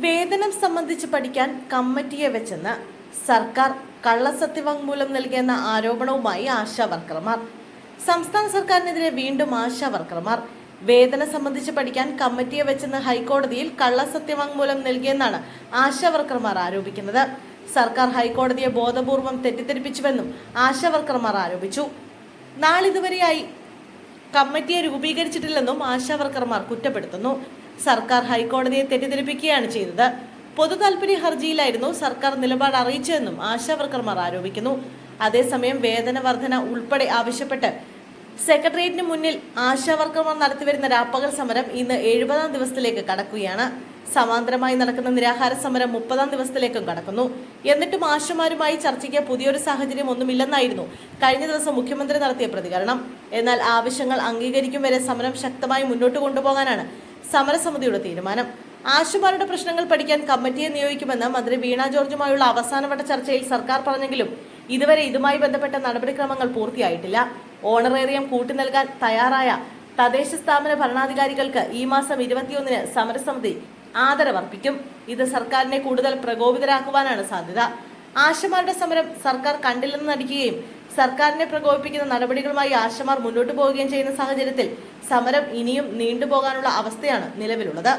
വേതനം സംബന്ധിച്ച് പഠിക്കാൻ കമ്മിറ്റിയെ വെച്ചെന്ന് സർക്കാർ കള്ളസത്യവാങ്മൂലം നൽകിയെന്ന ആരോപണവുമായി ആശാ വർക്കർമാർ. സംസ്ഥാന സർക്കാരിനെതിരെ വീണ്ടും ആശാ വർക്കർമാർ. വേതനം സംബന്ധിച്ച് പഠിക്കാൻ കമ്മിറ്റിയെ വെച്ചെന്ന് ഹൈക്കോടതിയിൽ കള്ളസത്യവാങ്മൂലം നൽകിയെന്നാണ് ആശാ വർക്കർമാർ ആരോപിക്കുന്നത്. സർക്കാർ ഹൈക്കോടതിയെ ബോധപൂർവം തെറ്റിദ്ധരിപ്പിച്ചുവെന്നും ആശാ വർക്കർമാർ ആരോപിച്ചു. നാളിതുവരെയായി കമ്മിറ്റിയെ രൂപീകരിച്ചിട്ടില്ലെന്നും ആശാവർക്കർമാർ കുറ്റപ്പെടുത്തുന്നു. സർക്കാർ ഹൈക്കോടതിയെ തെറ്റിദ്ധരിപ്പിക്കുകയാണ് ചെയ്തത്. പൊതു ഹർജിയിലായിരുന്നു സർക്കാർ നിലപാട് അറിയിച്ചതെന്നും ആശാവർക്കർമാർ ആരോപിക്കുന്നു. അതേസമയം വേതന വർധന ഉൾപ്പെടെ ആവശ്യപ്പെട്ട് സെക്രട്ടേറിയറ്റിന് മുന്നിൽ ആശാവർക്കർമാർ നടത്തിവരുന്ന രാപ്പകൽ സമരം ഇന്ന് എഴുപതാം ദിവസത്തിലേക്ക് കടക്കുകയാണ്. സമാന്തരമായി നടക്കുന്ന നിരാഹാര സമരം മുപ്പതാം ദിവസത്തിലേക്കും കടക്കുന്നു. എന്നിട്ടും ആശമാരുമായി ചർച്ചയ്ക്ക് പുതിയൊരു സാഹചര്യം ഒന്നുമില്ലെന്നായിരുന്നു കഴിഞ്ഞ ദിവസം മുഖ്യമന്ത്രി നടത്തിയ പ്രതികരണം. എന്നാൽ ആവശ്യങ്ങൾ അംഗീകരിക്കും വരെ സമരം ശക്തമായി മുന്നോട്ട് കൊണ്ടുപോകാനാണ് സമരസമിതിയുടെ തീരുമാനം. ആശുമാരുടെ പ്രശ്നങ്ങൾ പഠിക്കാൻ കമ്മിറ്റിയെ നിയോഗിക്കുമെന്ന് മന്ത്രി വീണ ജോർജുമായുള്ള അവസാനവട്ട ചർച്ചയിൽ സർക്കാർ പറഞ്ഞെങ്കിലും ഇതുവരെ ഇതുമായി ബന്ധപ്പെട്ട നടപടിക്രമങ്ങൾ പൂർത്തിയായിട്ടില്ല. ഓണറേറിയം കൂട്ടി നൽകാൻ തയ്യാറായ തദ്ദേശ സ്ഥാപന ഭരണാധികാരികൾക്ക് ഈ മാസം ഇരുപത്തിയൊന്നിന് സമരസമിതി ആദരവർപ്പിക്കും. ഇത് സർക്കാരിനെ കൂടുതൽ പ്രകോപിതരാക്കുവാനാണ് സാധ്യത. ആശമാരുടെ സമരം സർക്കാർ കണ്ടില്ലെന്ന് നടിക്കുകയും സർക്കാരിനെ പ്രകോപിപ്പിക്കുന്ന നടപടികളുമായി ആശമാർ മുന്നോട്ടു പോവുകയും ചെയ്യുന്ന സാഹചര്യത്തിൽ സമരം ഇനിയും നീണ്ടുപോകാനുള്ള അവസ്ഥയാണ് നിലവിലുള്ളത്.